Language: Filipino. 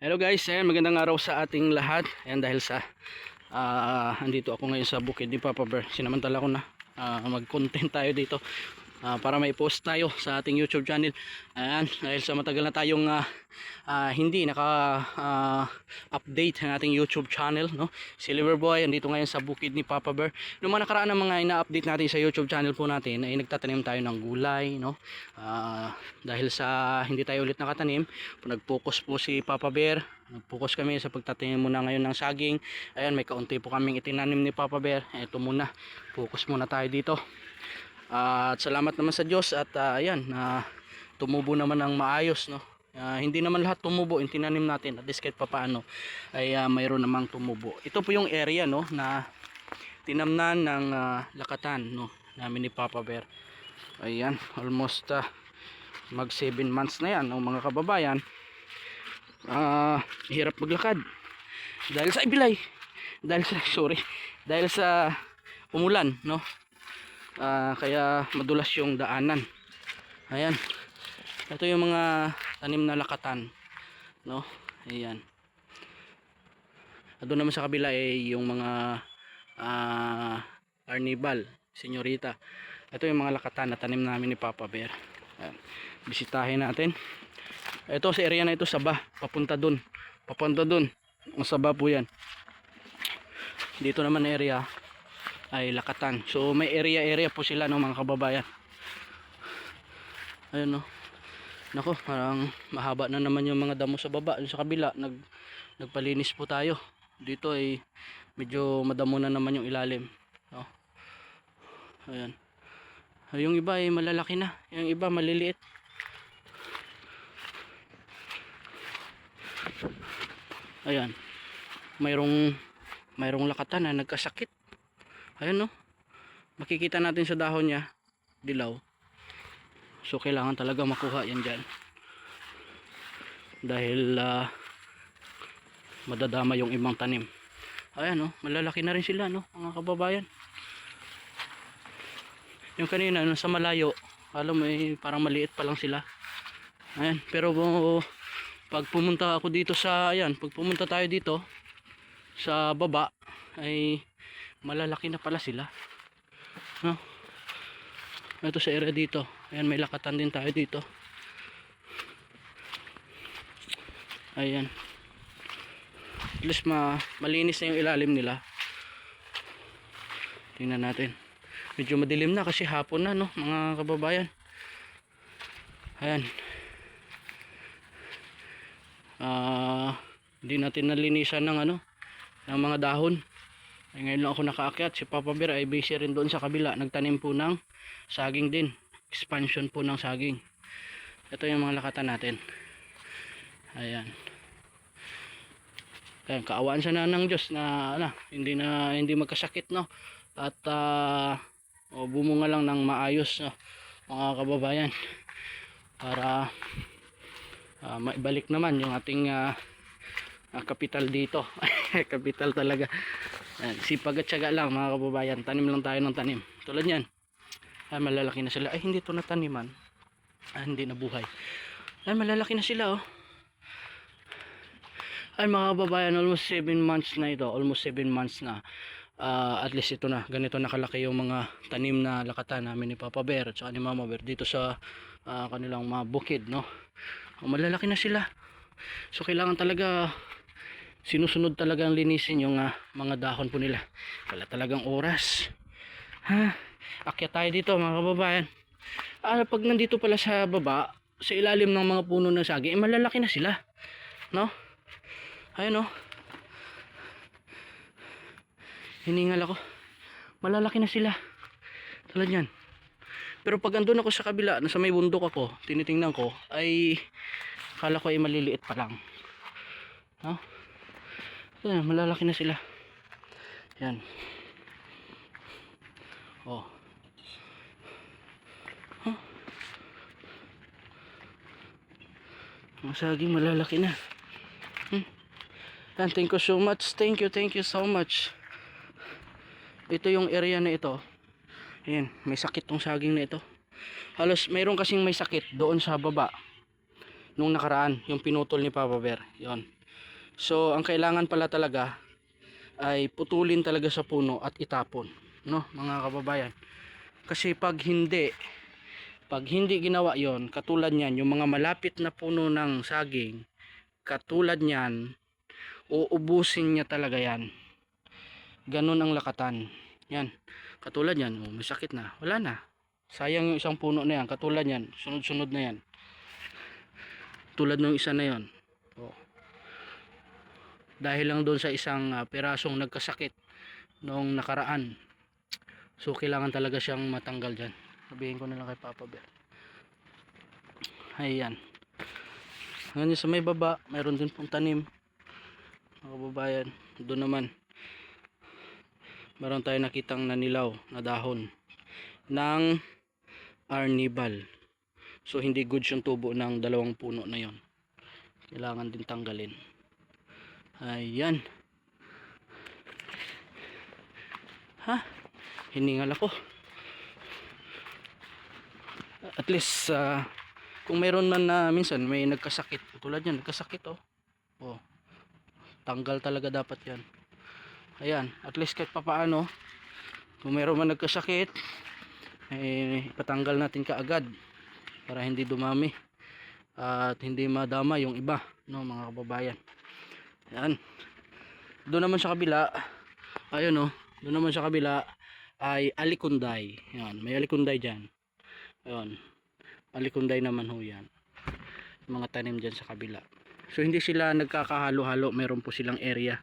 Hello guys, ayan, magandang araw sa ating lahat. Ayan dahil sa ah andito ako ngayon sa bukid ni Papa Bear. Sinamantala ko na ah, mag-content tayo dito ah, para may post tayo sa ating YouTube channel. Ayan, dahil sa matagal na tayong ah, ah, hindi naka ah, update ng ating YouTube channel, no? Si Liverboy andito ngayon sa bukid ni Papa Bear. Noong nakaraan ng mga ina-update natin sa YouTube channel po natin ay nagtatanim tayo ng gulay, no? Ah, dahil sa hindi tayo ulit nakatanim, nag-focus po si Papa Bear nag-focus kami sa pagtatanim muna ngayon ng saging ayan may kaunti po kaming itinanim ni Papa Bear ito muna focus muna tayo dito At salamat naman sa Diyos at ah, ayan na tumubo naman ng maayos no? Ah, hindi naman lahat tumubo yung tinanim natin at least kahit papaano ay ah, mayroon namang tumubo. Ito po yung area no na tinamnan ng ah, lakatan no namin ni Papa Bear. Ayan almost ah, mag 7 months na yan ng mga kababayan. Ah hirap maglakad. Dahil sa ibilay. Dahil sa sorry dahil sa umulan no Ah, kaya madulas yung daanan. Ayan. Ito yung mga tanim na lakatan no? Ayan. Doon naman sa kabila ay yung mga ah arnibal senyorita. Ito yung mga lakatan na tanim namin ni Papa Bear. Ayan. bisitahin natin. Ito sa area na ito saba papunta dun. Papunta dun. Ang saba po yan. Dito naman na area ay lakatan. So may area area po sila ng mga kababayan. Ayun no. Nako parang mahaba na naman yung mga damo sa baba yung sa kabila. Nag nagpalinis po tayo. Dito ay medyo madamo na naman yung ilalim no. Ayan Ay, yung iba ay malalaki na. Yung iba maliliit. Ayan mayroong mayroong lakatan na nagkasakit ayan no? Makikita natin sa dahon niya dilaw. So kailangan talaga makuha yan dyan. Dahil ah, madadama yung ibang tanim. Ayan no? Malalaki na rin sila no? Mga kababayan. Yung kanina no, sa malayo. Alam mo eh, parang maliit pa lang sila. Ayan pero oh, pag pumunta ako dito sa ayan pag pumunta tayo dito sa baba ay malalaki na pala sila. No ito sa area dito. Ayan may lakatan din tayo dito. Ayan. At least ma malinis na yung ilalim nila. Tingnan natin. Medyo madilim na kasi hapon na no mga kababayan. Ayan. Ah hindi natin nalinisan ng ano ng mga dahon ay ngayon lang ako nakaakyat. Si Papa Bear ay busy rin doon sa kabila. Nagtanim po ng saging din. Expansion po ng saging. Ito yung mga lakatan natin. Ayan. Ayan kaawaan siya na ng Diyos na ano, hindi na hindi magkasakit no? At ah, o bumunga lang ng maayos no, mga kababayan. Para ah, maibalik naman yung ating ah, ah, kapital dito. Kapital talaga Ayan, sipag at syaga lang mga kababayan. Tanim lang tayo ng tanim. Tulad yan ay malalaki na sila. Ay hindi to nataniman. Ah, hindi nabuhay ay malalaki na sila oh. Ay mga kababayan almost 7 months na ito. Almost 7 months na. Ah, at least ito na. Ganito nakalaki yung mga tanim na lakatan namin ni Papa Bear at saka ni Mama Bear dito sa ah, kanilang mga bukid no? Oh, malalaki na sila. So kailangan talaga sinusunod talagang linisin yung ah, mga dahon po nila. Wala talagang oras. Ha? Akyat tayo dito mga kababayan. Ah, pag nandito pala sa baba sa ilalim ng mga puno ng saging eh, malalaki na sila. No? Ayun no? Hiningal ako. Malalaki na sila. Tulad yan pero pag andun ako sa kabila nasa may bundok ako tinitingnan ko ay kala ko ay maliliit pa lang. No? Ayan, malalaki na sila. Yan oh. Huh? ang saging malalaki na. Hmm? Thank you so much. Thank you thank you so much. Ito yung area na ito. Ayan may sakit tong saging na ito. Halos mayroon kasing may sakit doon sa baba. Nung nakaraan, yung pinutol ni Papa Bear. Yon. So, ang kailangan pala talaga ay putulin talaga sa puno at itapon, no, mga kababayan. Kasi pag hindi, pag hindi ginawa 'yon, katulad niyan, yung mga malapit na puno ng saging, katulad niyan, uubusin niya talaga 'yan. Ganun ang lakatan. Yan. Katulad yan, oh, may sakit na. Wala na. Sayang yung isang puno na yan. Katulad yan, sunod-sunod na yan. Tulad ng isa na yan. Dahil lang doon sa isang ah, pirasong nagkasakit noong nakaraan. So, kailangan talaga siyang matanggal dyan. Sabihin ko na lang kay Papa Bear. Ayan. Ngayon sa may baba, mayroon din pong tanim. Mga kababayan, doon naman meron tayo nakitang nanilaw na dahon ng arnibal so hindi good yung tubo ng dalawang puno na yon kailangan din tanggalin ayan. Ha? Hiningal ako. At least ah, kung meron man na minsan may nagkasakit. Tulad yan nagkasakit oh. Oh. Tanggal talaga dapat yan. Ayan at least kahit papaano kung meron man nagkasakit eh patanggal natin kaagad para hindi dumami at hindi madama yung iba no mga kababayan ayan doon naman sa kabila ayun no doon naman sa kabila ay alikunday. Yan may alikunday dyan. Ayun. Alikunday naman ho yan. Mga tanim dyan sa kabila. So hindi sila nagkakahalo-halo. Meron po silang area